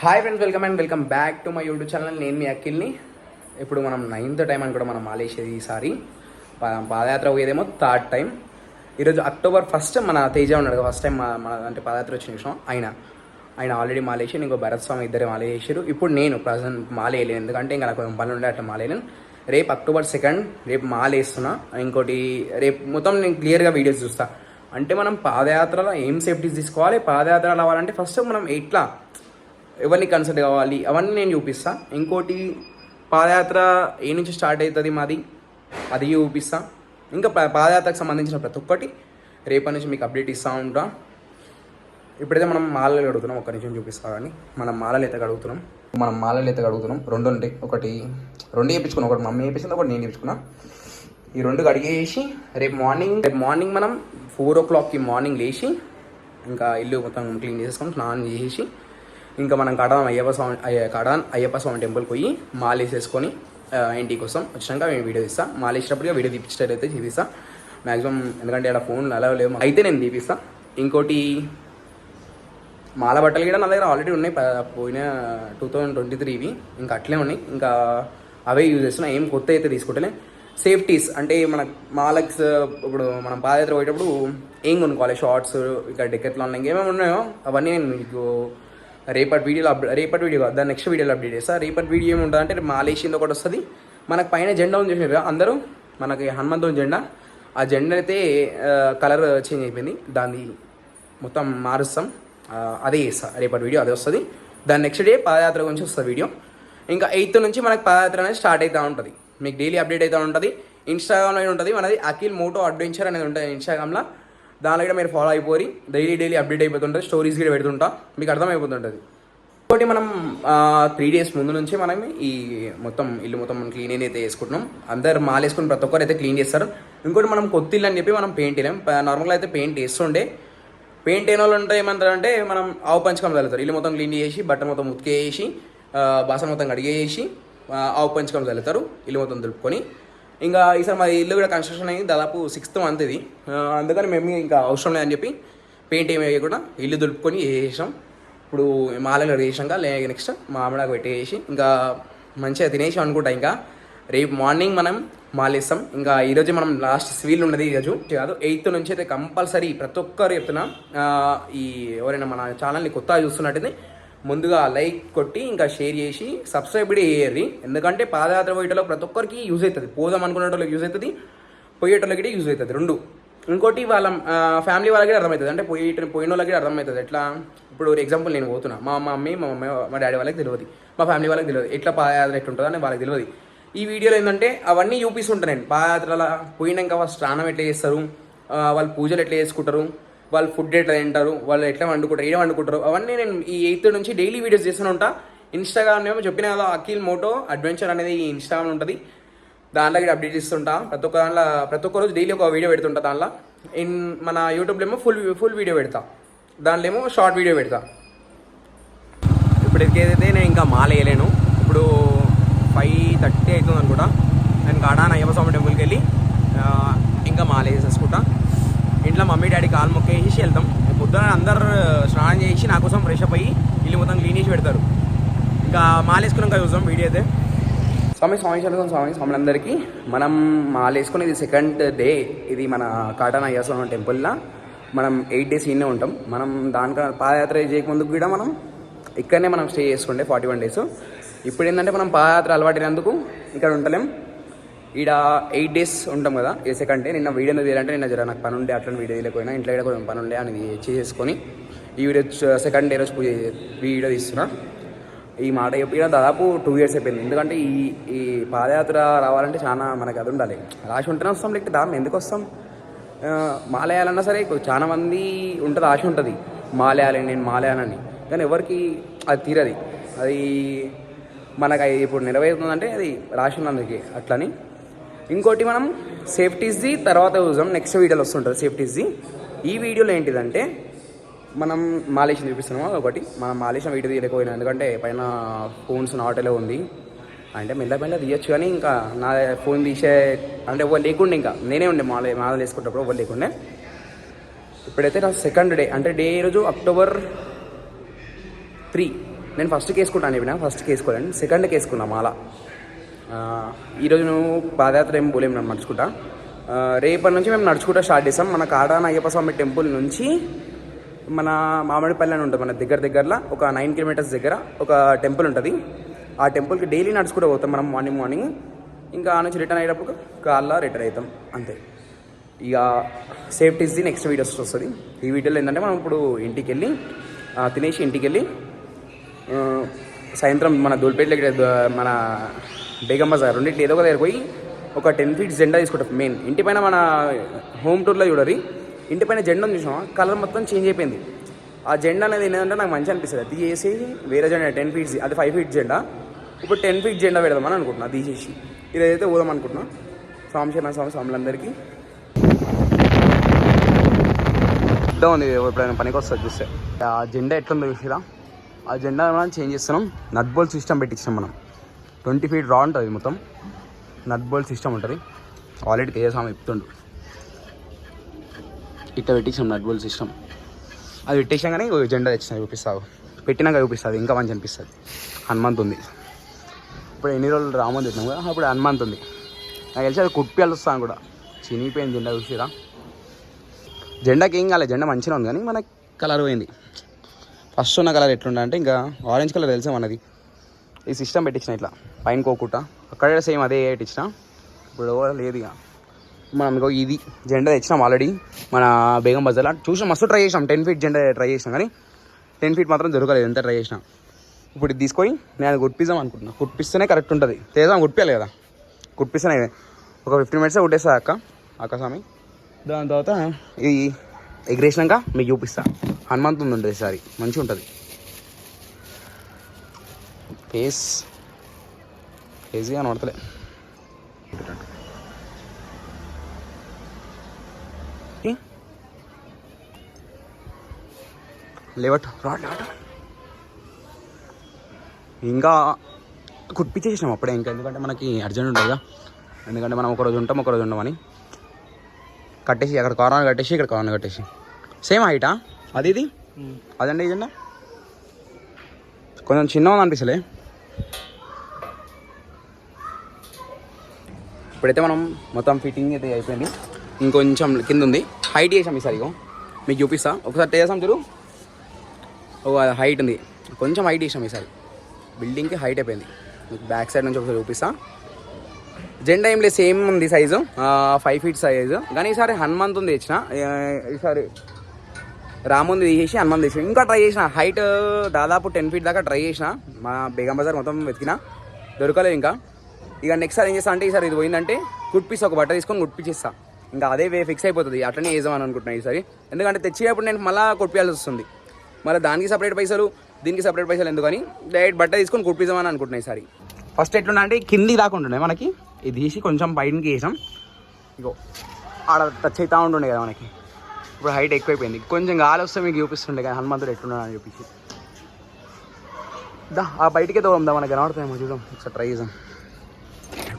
Hi friends welcome and welcome back to my YouTube channel నేను మీ అఖిల్ని. ఇప్పుడు మనం నైన్త్ టైం అని కూడా మనం మాలేసేది ఈసారి పాదయాత్ర పోయేదేమో థర్డ్ టైం ఈరోజు అక్టోబర్ ఫస్ట్ మన తేజ ఉన్నాడు ఫస్ట్ టైం మన అంటే పాదయాత్ర వచ్చిన విషయం ఆయన ఆయన ఆల్రెడీ మాలేసి ఇంకో భరత్ స్వామి ఇద్దరే మాలేసారు ఇప్పుడు నేను ప్రజెంట్ మాలేయలేను. ఎందుకంటే ఇంకా నాకు కొంచెం పని ఉండే అట్లా మాలేను రేపు అక్టోబర్ సెకండ్ రేపు మాలేస్తున్నా. ఇంకోటి రేపు మొత్తం నేను క్లియర్గా వీడియోస్ చూస్తా. అంటే మనం పాదయాత్రలో ఏం సేఫ్టీస్ తీసుకోవాలి? పాదయాత్ర రావాలంటే ఫస్ట్ మనం ఎట్లా ఎవరిని కన్సల్ట్ కావాలి అవన్నీ నేను చూపిస్తా. ఇంకోటి పాదయాత్ర ఏ నుంచి స్టార్ట్ అవుతుంది మాది? అది చూపిస్తా. ఇంకా పా- పాదయాత్రకు సంబంధించిన ప్రతి ఒక్కటి రేపటి నుంచి మీకు అప్డేట్ ఇస్తూ ఉంటా. ఇప్పుడైతే మనం మాలలు కడుగుతున్నాం. ఒక నిమిషం చూపిస్తా కానీ. మనం మాలలు అయితే కడుగుతున్నాం. మనం మాలలు అయితే కడుగుతున్నాం. రెండు ఉంటాయి. ఒకటి రెండు వేయించుకున్నాం ఒకటి మమ్మీ వేయించింది ఒకటి నేను వేయించుకున్నా ఈ రెండు కడిగేసి రేపు మార్నింగ్ రేపు మార్నింగ్ మనం ఫోర్ ఓ క్లాక్కి మార్నింగ్ లేచి ఇంకా ఇల్లు మొత్తం క్లీన్ చేసుకొని స్నానం చేసేసి ఇంకా మనం కడదాం అయ్యప్ప స్వామి అయ్య- అయ్యప్ప స్వామి టెంపుల్కి పోయి మాలేసేసుకొని ఆ, ఇంటికి వస్తాం వచ్చినాక మేము వీడియో తీస్తా. మాలేసినప్పుడు వీడియో తీపించేటట్టు అయితే చూపిస్తాను మ్యాక్సిమం ఎందుకంటే అలా ఫోన్ అలా లేవు. అయితే నేను తీపిస్తా. ఇంకోటి మాల బట్టలు కూడా నా దగ్గర ఆల్రెడీ ఉన్నాయి. పోయిన టూ థౌజండ్ ట్వంటీ త్రీవి ఇంకా అట్లే ఉన్నాయి. ఇంకా అవే యూజ్ చేస్తున్నా. ఏం కొత్త అయితే తీసుకుంటలే. సేఫ్టీస్ అంటే మన మాలక్స్ ఇప్పుడు మనం పాదయాత్ర పోయేటప్పుడు ఏం కొనుక్కోవాలి? షార్ట్స్ ఇంకా డెకెత్లాన్ ఇంకేమేమి ఉన్నాయో అవన్నీ నేను మీకు రేపటి వీడియోలో అప్ రేపటి వీడియో కాదు దాని నెక్స్ట్ వీడియోలో అప్డేట్ చేస్తా. రేపటి వీడియో ఏముంటుంది అంటే మాలేసింది ఒకటి వస్తుంది. మనకు పైన జెండా ఉంది చూసినారు కదా అందరూ? మనకి హనుమంతం జెండా ఆ జెండా అయితే కలర్ చేంజ్ అయిపోయింది. దాన్ని మొత్తం మారుస్తాం. అదే చేస్తా. రేపటి వీడియో అదే వస్తుంది. దాని నెక్స్ట్ డే పాదయాత్ర గురించి వస్తుంది వీడియో ఇంకా ఎయిత్ నుంచి మనకి పాదయాత్ర అనేది స్టార్ట్ అవుతూ ఉంటుంది. మీకు డైలీ అప్డేట్ అవుతూ ఉంటుంది. ఇన్స్టాగ్రామ్లో ఉంటుంది మనది అఖిల్ మోటో అడ్వెంచర్ అనేది ఉంటుంది ఇన్స్టాగ్రామ్లో దానిలో కూడా మీరు ఫాలో అయిపోయి డైలీ డైలీ అప్డేట్ అయిపోతుంటుంది స్టోరీస్ కూడా పెడుతుంటా మీకు అర్థమైపోతుంటుంది. ఒకటి మనం త్రీ డేస్ ముందు నుంచి మనం ఈ మొత్తం ఇల్లు మొత్తం క్లీన్ అయితే వేసుకుంటున్నాం అందరు మాలేసుకుని ప్రతి ఒక్కరు అయితే క్లీన్ చేస్తారు. ఇంకోటి మనం కొత్త ఇల్లు అని చెప్పి మనం పెయింట్ వేయలేం నార్మల్గా అయితే పెయింట్ వేస్తుండే పెయింట్ అయిన వాళ్ళు ఉంటే ఏమంటారు అంటే మనం ఆవు పంచకం చల్లుతారు. ఇల్లు మొత్తం క్లీన్ చేసి బట్ట మొత్తం ఉతికేసి బాసన మొత్తం కడిగేసి ఆవు పంచకం చల్లుతారు. ఇల్లు మొత్తం దులుపుకొని. ఇంకా ఈసారి మా ఇల్లు కూడా కన్స్ట్రక్షన్ అయింది దాదాపు సిక్స్త్ మంత్ ఇది. అందుకని మేము ఇంకా అవసరం లేదని చెప్పి పెయింట్ ఏమి వేయకుండా ఇల్లు దులుపుకొని వేసాం ఇప్పుడు మాలలో వేసాక లే నెక్స్ట్ మామిడాకు పెట్టేసి ఇంకా మంచిగా తినేసాం అనుకుంటా ఇంకా. రేపు మార్నింగ్ మనం మాలేస్తాం ఇంకా ఈరోజు మనం లాస్ట్ స్వీల్ ఉన్నది ఈరోజు కాదు ఎయిత్ నుంచి అయితే కంపల్సరీ ప్రతి ఒక్కరు చెప్తున్నా. ఈ ఎవరైనా మన ఛానల్ని కొత్తగా చూస్తున్నట్టయితే ముందుగా లైక్ కొట్టి ఇంకా షేర్ చేసి సబ్స్క్రైబ్ కూడా చేయర్రి ఎందుకంటే పాదయాత్ర పోయేటలో ప్రతి ఒక్కరికి యూజ్ అవుతుంది. పోదాం అనుకునేటోళ్ళకి యూజ్ అవుతుంది. పోయేటోళ్ళకి కూడా యూజ్ అవుతుంది. రెండు. ఇంకోటి వాళ్ళ ఫ్యామిలీ వాళ్ళకి కూడా అర్థమవుతుంది. అంటే పోయి పోయిన వాళ్ళకి కూడా అర్థమవుతుంది. ఎట్లా? ఇప్పుడు ఎగ్జాంపుల్ నేను పోతున్నా. మా మమ్మీ మా మమ్మీ మా డాడీ వాళ్ళకి తెలియదు. మా ఫ్యామిలీ వాళ్ళకి తెలియదు. ఎట్లా పాదయాత్ర ఎట్లుంటుందో అని వాళ్ళకి తెలియదు. ఈ వీడియోలో ఏంటంటే అవన్నీ చూపిస్తుంటాను నేను. పాదయాత్రల పోయినాక వాళ్ళు స్నానం ఎట్లా చేస్తారు? వాళ్ళు పూజలు ఎట్లా చేసుకుంటారు? వాళ్ళు ఫుడ్ ఎట్లా తింటారు వాళ్ళు ఎట్లా వండుకుంటారు ఏం వండుకుంటారు అవన్నీ నేను ఈ ఎయిత్ నుంచి డైలీ వీడియోస్ చేస్తూనే ఉంటా. ఇన్స్టాగ్రామ్ ఏమో చెప్పిన కదా అఖిల్ మోటో అడ్వెంచర్ అనేది ఈ ఇన్స్టాగ్రామ్ ఉంటుంది. దాంట్లో కూడా అప్డేట్ ఇస్తుంటా. ప్రతి ఒక్క దాంట్లో ప్రతి ఒక్క రోజు డైలీ ఒక వీడియో పెడుతుంటా దాంట్లో. ఇన్ మన యూట్యూబ్లో ఏమో ఫుల్ ఫుల్ వీడియో పెడతా. దాంట్లో ఏమో షార్ట్ వీడియో పెడతా. ఇప్పుడు ఏదైతే నేను ఇంకా మాల వేయలేను ఇప్పుడు ఫైవ్ థర్టీ అవుతుంది అనుకుంటా నేను కాడా అయ్యప్ప స్వామి టెంపుల్కి వెళ్ళి ఇంకా మాల వేసేసుకుంటా. ఇంట్లో మమ్మీ డాడీ కాలు మొక్కేసి వెళ్తాం. పొద్దున అందరు స్నానం చేసి నా కోసం ఫ్రెష్ అప్ అయ్యి ఇల్లు మొత్తం క్లీన్ చేసి పెడతారు. ఇంకా మాలేసుకున్నాక చూద్దాం వీడియో అయితే. స్వామి స్వామి చదువుతాం స్వామి స్వాములందరికీ. మనం మాలేసుకుని ఇది సెకండ్ డే ఇది మన కాటన్ అయ్యాస్వామి టెంపుల్లో మనం ఎయిట్ డేస్ ఇన్నే ఉంటాం. మనం దానికన్నా పాదయాత్ర చేయకముందుకు కూడా మనం ఇక్కడనే మనం స్టే చేసుకుంటే ఫార్టీ వన్ డేస్ ఇప్పుడు ఏంటంటే మనం పాదయాత్ర అలవాటినందుకు ఇక్కడ ఉండలేం. ఈడ ఎయిట్ డేస్ ఉంటాం కదా ఏ సెకండ్ డే నిన్న వీడియో తీయాలంటే నిన్న జర నాకు పని ఉండే అట్లా వీడియో తీయలేకపోయినా ఇంట్లో కూడా కొంచెం పని ఉండే అని చేసేసుకొని ఈ వీడియో సెకండ్ డే రోజు పూజ వీడియో తీస్తున్నా. ఈ మాట చెప్పిన దాదాపు టూ ఇయర్స్ అయిపోయింది. ఎందుకంటే ఈ ఈ పాదయాత్ర రావాలంటే చాలా మనకి అది ఉండాలి. రాసి ఉంటేనే వస్తాం లేకపోతే దాన్ని ఎందుకు వస్తాం? మాలయాలన్నా సరే ఇప్పుడు చాలా మంది ఉంటుంది ఆశ ఉంటుంది. మాలయాలని నేను మాలయాలని కానీ ఎవరికి అది తీరది. అది మనకు అది ఇప్పుడు నెరవేరుతుందంటే అది రాసి ఉన్నందుకే అట్లని. ఇంకోటి మనం సేఫ్టీస్ది తర్వాత చూద్దాం. నెక్స్ట్ వీడియోలో వస్తుంటుంది సేఫ్టీస్ది ఈ వీడియోలో ఏంటిదంటే మనం మాలేషన్ చూపిస్తున్నాము? ఒకటి. మనం మాలేషన్ వీడియో తీయలేకపోయినా. ఎందుకంటే పైన ఫోన్స్ నాటలో ఉంది. అంటే మెల్ల మెల్ల తీయొచ్చు కానీ ఇంకా నా ఫోన్ తీసే అంటే ఎవరు లేకుండే ఇంకా. నేనే ఉండే మాల మాలలు వేసుకుంటప్పుడు ఎవరు లేకుండే. ఇప్పుడైతే నా సెకండ్ డే అంటే డే రోజు అక్టోబర్ త్రీ నేను ఫస్ట్కి వేసుకుంటాను చెప్పిన. ఫస్ట్కి వేసుకోలేను సెకండ్కి వేసుకున్నాను మాల. ఈరోజు నువ్వు పాదయాత్ర ఏం పోలేము నన్ను నడుచుకుంటా. రేపటి నుంచి మేము నడుచుకుంటా స్టార్ట్ చేస్తాం. మన కాడాన అయ్యప్ప స్వామి టెంపుల్ నుంచి మన మామిడిపల్లి అని ఉంటుంది మన దగ్గర దగ్గరలో ఒక నైన్ కిలోమీటర్స్ దగ్గర ఒక టెంపుల్ ఉంటుంది. ఆ టెంపుల్కి డైలీ నడుచుకుంటూ పోతాం మనం మార్నింగ్ మార్నింగ్. ఇంకా ఆ నుంచి రిటర్న్ అయ్యేటప్పుడు కాల్లో రిటర్న్ అవుతాం అంతే. ఇక సేఫ్టీస్ది నెక్స్ట్ వీడియోస్ వస్తుంది. ఈ వీడియోలో ఏంటంటే మనం ఇప్పుడు ఇంటికి వెళ్ళి తినేసి ఇంటికి వెళ్ళి సాయంత్రం మన దూల్పేటలో దగ్గర మన బేగం బజార్ రెండింటి ఏదో ఒక దగ్గర పోయి ఒక టెన్ ఫీట్ జెండా తీసుకుంటాం మెయిన్ ఇంటి పైన మన హోమ్ టూర్లో చూడరు ఇంటి పైన జెండా చూసాం కలర్ మొత్తం చేంజ్ అయిపోయింది. ఆ జెండా అనేది ఏంటంటే నాకు మంచి అనిపిస్తుంది. అది చేసి వేరే జెండా టెన్ ఫీట్స్ అది ఫైవ్ ఫీట్ జెండా. ఇప్పుడు టెన్ ఫీట్ జెండా పెడదామని అనుకుంటున్నా తీసేసి ఇదైతే పోదాం అనుకుంటున్నా. స్వామి శరణ స్వామి స్వాములందరికీ. ఇద్దాం ఉంది ఎప్పుడైనా పనికి వస్తుంది చూస్తే. ఆ జెండా ఎట్లుందో చూసిరా? ఆ జెండా మనం చేంజ్ చేస్తున్నాం. నట్బోల్ సిస్టమ్ పెట్టించాం మనం. ట్వంటీ ఫీట్ రా ఉంటుంది మొత్తం. నట్ బోల్ సిస్టమ్ ఉంటుంది. ఆల్రెడీ తేజస్వామి చెప్తుండు. ఇట్లా పెట్టించాం నట్ బోల్ సిస్టమ్. అది పెట్టేసాగానే జెండా తెచ్చిన చూపిస్తావు. పెట్టినాక చూపిస్తుంది ఇంకా మంచి అనిపిస్తుంది. హనుమంత్ ఉంది. ఇప్పుడు ఎన్ని రోజులు రామని తిట్టినాం కదా అప్పుడు హనుమంత్ ఉంది. నాకు తెలిసి అది కుప్పియాలు వస్తాను కూడా. చినిగిపోయింది జెండా చూసిరా. జెండాకి ఏం కాలేదు జెండా మంచిగా ఉంది కానీ మనకి కలర్ పోయింది. ఫస్ట్ ఉన్న కలర్ ఎట్లుండే అంటే ఇంకా ఆరెంజ్ కలర్ తెలుసా మనది? ఈ సిస్టమ్ పెట్టించిన ఇట్లా. పైన కోకుట. అక్కడ సేమ్ అదే పెట్టించిన. ఇప్పుడు లేదు ఇక. మనం ఇది జెండా తెచ్చినాం ఆల్రెడీ మన బేగం బజార్లో చూసినాం మస్తు ట్రై చేసినాం. టెన్ ఫీట్ జెండా ట్రై చేసినాం కానీ టెన్ ఫీట్ మాత్రం దొరకలేదు. ఎంత ట్రై చేసినా. ఇప్పుడు ఇది తీసుకొని నేను కుట్టిద్దాం అనుకుంటున్నా. కుట్టిస్తేనే కరెక్ట్ ఉంటుంది. తేదాం కుట్టియాలి కదా. కుట్టిస్తేనే ఒక ఫిఫ్టీన్ మినిట్స్ కుట్టేస్తా అక్క. అక్క స్వామి. దాని తర్వాత ఇది ఎగరేసినాక మీకు చూపిస్తా. హనుమంతు ఉంటుంది ఈసారి మంచిగా ఉంటుంది. ఫేస్ ఫేస్గా కనబడతలే. ఏ? లేవట్ రాడ్ రాడ్ ఇంకా కుట్టించేసినాం అప్పుడే ఇంకా ఎందుకంటే మనకి అర్జెంట్ ఉంటుంది కదా ఎందుకంటే మనం ఒక రోజు ఉంటాం ఒక రోజు ఉండమని కట్టేసి అక్కడ కార్నర్ కట్టేసి ఇక్కడ కార్నర్ కట్టేసి. సేమ్ హైటా అది ఇది? అదండి ఇదండి? కొంచెం చిన్న ఉంది అనిపిస్తలే ఇప్పుడైతే మనం మొత్తం ఫిట్టింగ్ అయితే అయిపోయింది. ఇంకొంచెం కింద ఉంది. హైట్ చేసాం ఈసారి ఇగో. మీకు చూపిస్తా. ఒకసారి చేసాం చూడు. ఒక హైట్ ఉంది. కొంచెం హైట్ చేసాం ఈసారి. బిల్డింగ్కి హైట్ అయిపోయింది. మీకు బ్యాక్ సైడ్ నుంచి ఒకసారి చూపిస్తా. జెండా ఏం లేదు సేమ్ ఉంది సైజు ఫైవ్ ఫీట్ సైజు కానీ ఈసారి హనుమంత్ ఉంది ఇచ్చిన ఈసారి రాముంది తీసేసి హనుమాన్ తీసి ఇంకా ట్రై చేసిన. హైట్ దాదాపు టెన్ ఫీట్ దాకా ట్రై చేసిన. మా బేగం బజార్ మొత్తం వెతికిన. దొరకలేదు ఇంకా. ఇక నెక్స్ట్ సార్ ఏం చేస్తా అంటే ఈసారి ఇది పోయిందంటే కుట్పిస్ ఒక బట్ట తీసుకొని కుట్పిచ్చిస్తా ఇంకా అదే వే ఫిక్స్ అయిపోతుంది. అట్లనే వేద్దామని అనుకుంటున్నాను ఈసారి ఎందుకంటే తెచ్చేటప్పుడు నేను మళ్ళీ కుట్టియాల్సి వస్తుంది. మళ్ళీ దానికి సపరేట్ పైసలు దీనికి సపరేట్ పైసలు ఎందుకని డైరెక్ట్ బట్ట తీసుకొని కుట్పిద్దామని అనుకుంటున్నాయి ఈసారి ఫస్ట్ ఎట్లున్నా అంటే కింది దాకా ఉంటుండే మనకి. ఇది తీసి కొంచెం బయటకి వేసాం. ఇగో ఆడ టచ్ అవుతూ ఉంటుండే కదా మనకి. ఇప్పుడు హైట్ ఎక్కువైపోయింది. కొంచెం గాలి వస్తే మీకు చూపిస్తుండే కానీ హనుమంతుడు ఎట్లున్నాడు అని చూపించి దా ఆ బయటికే దూరం మనకు మనకి కనబడుతాయేమో చూద్దాం. ఒకసారి ట్రై చేద్దాం.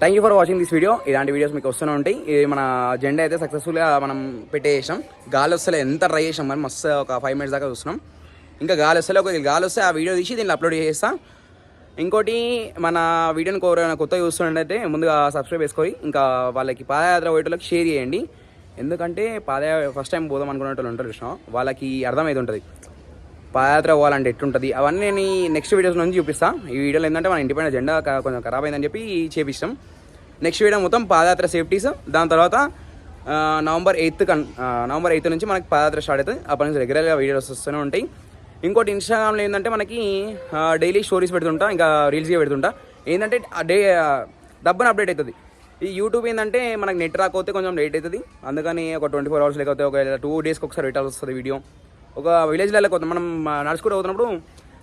Thank you for watching this video ఇలాంటి వీడియోస్ మీకు వస్తూనే ఉంటాయి. ఇది మన జెండా అయితే సక్సెస్ఫుల్గా మనం పెట్టేసాం. గాలి వస్తలే ఎంత ట్రై చేసాం మరి మస్తు ఒక ఫైవ్ మినిట్స్ దాకా చూస్తున్నాం. ఇంకా గాలి వస్తలే ఒక గాలి వస్తే ఆ వీడియో తీసి దీన్ని అప్లోడ్ చేస్తా ఇంకోటి మన వీడియోని కోర కొత్తగా చూస్తున్నట్టయితే ముందుగా సబ్స్క్రైబ్ చేసుకొని ఇంకా వాళ్ళకి పాదయాత్ర పోయేటోళ్ళకి షేర్ చేయండి. ఎందుకంటే పాదయాత్ర ఫస్ట్ టైం పోదాం అనుకునే వాళ్ళు ఉంటారు కృష్ణ వాళ్ళకి అర్థమైతే ఉంటుంది. పాదయాత్ర పోవాలంటే ఎట్టుంటుంది అవన్నీ నేను నెక్స్ట్ వీడియోస్ నుంచి చూపిస్తా. ఈ వీడియోలో ఏంటంటే మన ఇంటిపైన జెండా కొంచెం ఖరాబ్ అయిందని చెప్పి చేపిస్తాం. నెక్స్ట్ వీడియో మొత్తం పాదయాత్ర సేఫ్టీస్ దాని తర్వాత నవంబర్ ఎయిత్ కన్ నవంబర్ ఎయిత్ నుంచి మనకి పాదయాత్ర స్టార్ట్ అవుతుంది. అప్పటి నుంచి రెగ్యులర్గా వీడియోస్ వస్తూనే ఉంటాయి. ఇంకోటి ఇన్స్టాగ్రామ్లో ఏంటంటే మనకి డైలీ స్టోరీస్ పెడుతుంటా ఇంకా రీల్స్గా పెడుతుంటా. ఏంటంటే డే డబ్బును అప్డేట్ అవుతుంది. ఈ యూట్యూబ్ ఏంటంటే మనకు నెట్ రాకపోతే కొంచెం లేట్ అవుతుంది అందుకని ఒక ట్వంటీ ఫోర్ అవర్స్ లేకపోతే ఒక టూ డేస్కి ఒకసారి పెట్టాల్సి వస్తుంది వీడియో ఒక విలేజ్లలో కొంత మనం నడుచుకుంటూ పోతున్నప్పుడు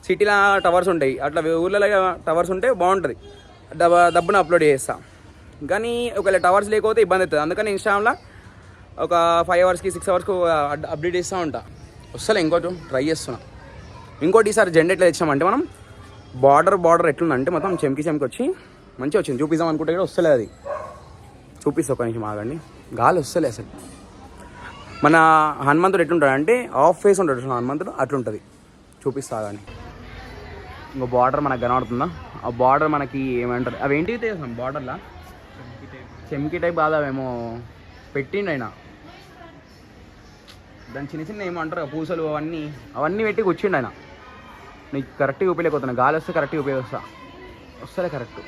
సిటీలో టవర్స్ ఉంటాయి. అట్లా ఊర్లలో టవర్స్ ఉంటే బాగుంటుంది. డబ్బ డబ్బును అప్లోడ్ చేస్తా. కానీ ఒకవేళ టవర్స్ లేకపోతే ఇబ్బంది అవుతుంది అందుకని ఇన్స్టాగ్రామ్లో ఒక ఫైవ్ అవర్స్కి సిక్స్ అవర్స్కి అప్డేట్ చేస్తూ ఉంటా. వస్తలే ఇంకోటి ట్రై చేస్తున్నా. ఇంకోటి ఈసారి జెండా ఎట్లా తెచ్చామంటే మనం బార్డర్ బార్డర్ ఎట్లుందంటే మొత్తం చెంకి చెంకి వచ్చి మంచిగా వచ్చింది. చూపిద్దాం అనుకుంటే కూడా వస్తలేదు అది. చూపిస్తా ఒక నిమిషం ఆగండి. గాలి వస్తలే అసలు. మన హనుమంతుడు ఎట్లుంటాడు అంటే ఆఫ్ ఫేస్ ఉంటాడు హనుమంతుడు అట్లుంటుంది. చూపిస్తా కానీ ఇంకో బార్డర్ మనకు కనబడుతుందా? ఆ బార్డర్ మనకి ఏమంటారు? అవి ఏంటివి తెలుసా బార్డర్లా చెమ్కి టైప్ కాదు అవేమో పెట్టిండు ఆయన. దాని చిన్న చిన్న ఏమంటారు? పూసలు అవన్నీ అవన్నీ పెట్టి కూర్చుండు ఆయన. నీకు కరెక్ట్గా ఉపయోగపోతున్నా గాలి వస్తే కరెక్ట్గా ఉపయోగిస్తా వస్తలే కరెక్ట్